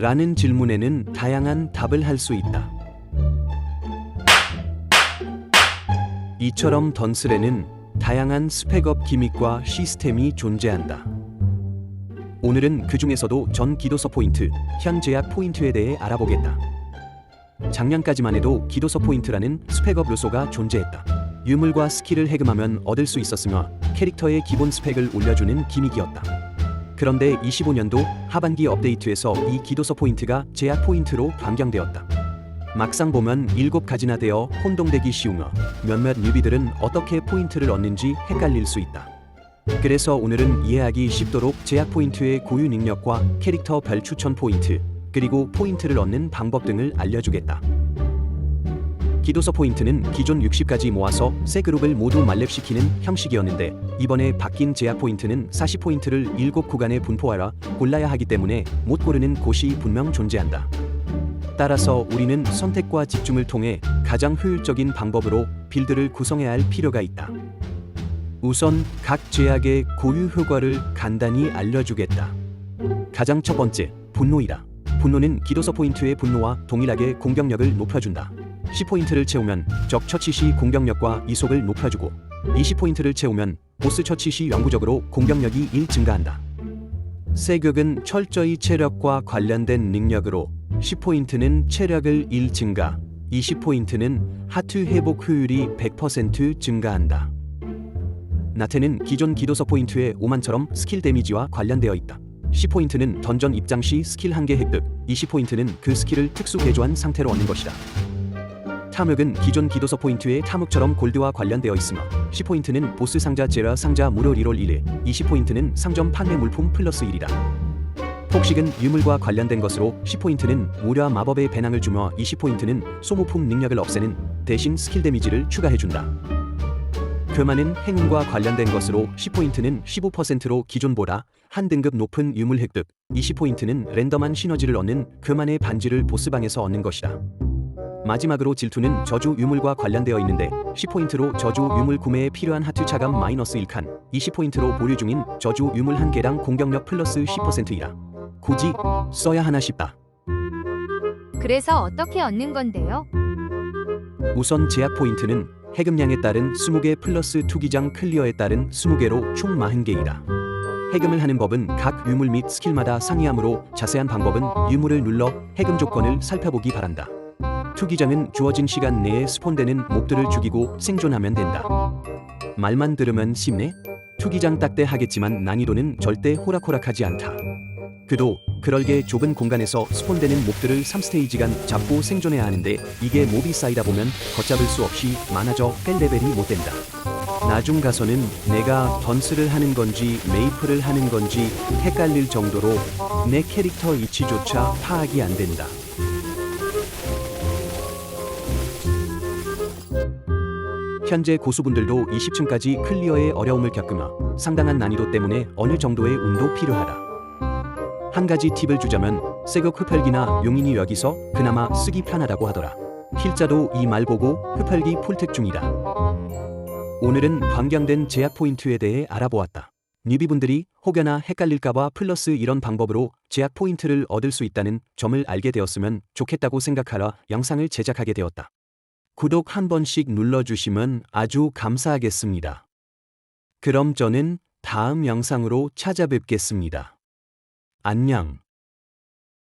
라는 질문에는 다양한 답을 할 수 있다. 이처럼 던슬에는 다양한 스펙업 기믹과 시스템이 존재한다. 오늘은 그 중에서도 전 기도서 포인트, 현 제약 포인트에 대해 알아보겠다. 작년까지만 해도 기도서 포인트라는 스펙업 요소가 존재했다. 유물과 스킬을 해금하면 얻을 수 있었으며 캐릭터의 기본 스펙을 올려주는 기믹이었다. 그런데 25년도 하반기 업데이트에서 이 기도서 포인트가 제약 포인트로 변경되었다. 막상 보면 7가지나 되어 혼동되기 쉬우며 몇몇 뉴비들은 어떻게 포인트를 얻는지 헷갈릴 수 있다. 그래서 오늘은 이해하기 쉽도록 제약 포인트의 고유 능력과 캐릭터 별 추천 포인트, 그리고 포인트를 얻는 방법 등을 알려주겠다. 기도서 포인트는 기존 60가지 모아서 세 그룹을 모두 만렙시키는 형식이었는데 이번에 바뀐 제약 포인트는 40포인트를 7구간에 분포하라 골라야 하기 때문에 못 고르는 곳이 분명 존재한다. 따라서 우리는 선택과 집중을 통해 가장 효율적인 방법으로 빌드를 구성해야 할 필요가 있다. 우선 각 제약의 고유 효과를 간단히 알려주겠다. 가장 첫 번째, 분노이다. 분노는 기도서 포인트의 분노와 동일하게 공격력을 높여준다. 10포인트를 채우면 적 처치 시 공격력과 이속을 높여주고 20포인트를 채우면 보스 처치 시 영구적으로 공격력이 1 증가한다. 세격은 철저히 체력과 관련된 능력으로 10포인트는 체력을 1 증가, 20포인트는 하트 회복 효율이 100% 증가한다. 나테는 기존 기도서 포인트의 오만처럼 스킬 데미지와 관련되어 있다. 10포인트는 던전 입장 시 스킬 한개 획득, 20포인트는 그 스킬을 특수 개조한 상태로 얻는 것이다. 탐흑은 기존 기도서 포인트의 탐흑처럼 골드와 관련되어 있으며 10포인트는 보스 상자 제라 상자 무료 리롤 1회, 20포인트는 상점 판매 물품 플러스 1이다. 폭식은 유물과 관련된 것으로 10포인트는 무려 마법의 배낭을 주며 20포인트는 소모품 능력을 없애는 대신 스킬 데미지를 추가해준다. 교만은 행운과 관련된 것으로 10포인트는 15%로 기존보다 한 등급 높은 유물 획득, 20포인트는 랜덤한 시너지를 얻는 교만의 반지를 보스방에서 얻는 것이다. 마지막으로 질투는 저주 유물과 관련되어 있는데 10포인트로 저주 유물 구매에 필요한 하트 차감 마이너스 1칸, 20포인트로 보류 중인 저주 유물 한 개당 공격력 플러스 10%이라. 굳이 써야 하나 싶다. 그래서 어떻게 얻는 건데요? 우선 제약 포인트는 해금량에 따른 20개 플러스 투기장 클리어에 따른 20개로 총 40개이다. 해금을 하는 법은 각 유물 및 스킬마다 상이하므로 자세한 방법은 유물을 눌러 해금 조건을 살펴보기 바란다. 투기장은 주어진 시간 내에 스폰되는 몹들을 죽이고 생존하면 된다. 말만 들으면 쉽네? 투기장 딱대 하겠지만 난이도는 절대 호락호락하지 않다. 그도 그럴게 좁은 공간에서 스폰되는 몹들을 3스테이지간 잡고 생존해야 하는데 이게 몹이 쌓이다 보면 걷잡을 수 없이 많아져 뺄 레벨이 못 된다. 나중 가서는 내가 던스를 하는 건지 메이플을 하는 건지 헷갈릴 정도로 내 캐릭터 위치조차 파악이 안 된다. 현재 고수분들도 20층까지 클리어에 어려움을 겪으며 상당한 난이도 때문에 어느 정도의 운도 필요하다. 한 가지 팁을 주자면 새벽 흡혈기나 용인이 여기서 그나마 쓰기 편하다고 하더라. 힐자도 이 말 보고 흡혈기 풀택 중이다. 오늘은 변경된 제약 포인트에 대해 알아보았다. 뉴비분들이 혹여나 헷갈릴까봐 플러스 이런 방법으로 제약 포인트를 얻을 수 있다는 점을 알게 되었으면 좋겠다고 생각하라 영상을 제작하게 되었다. 구독 한 번씩 눌러주시면 아주 감사하겠습니다. 그럼 저는 다음 영상으로 찾아뵙겠습니다. 안녕.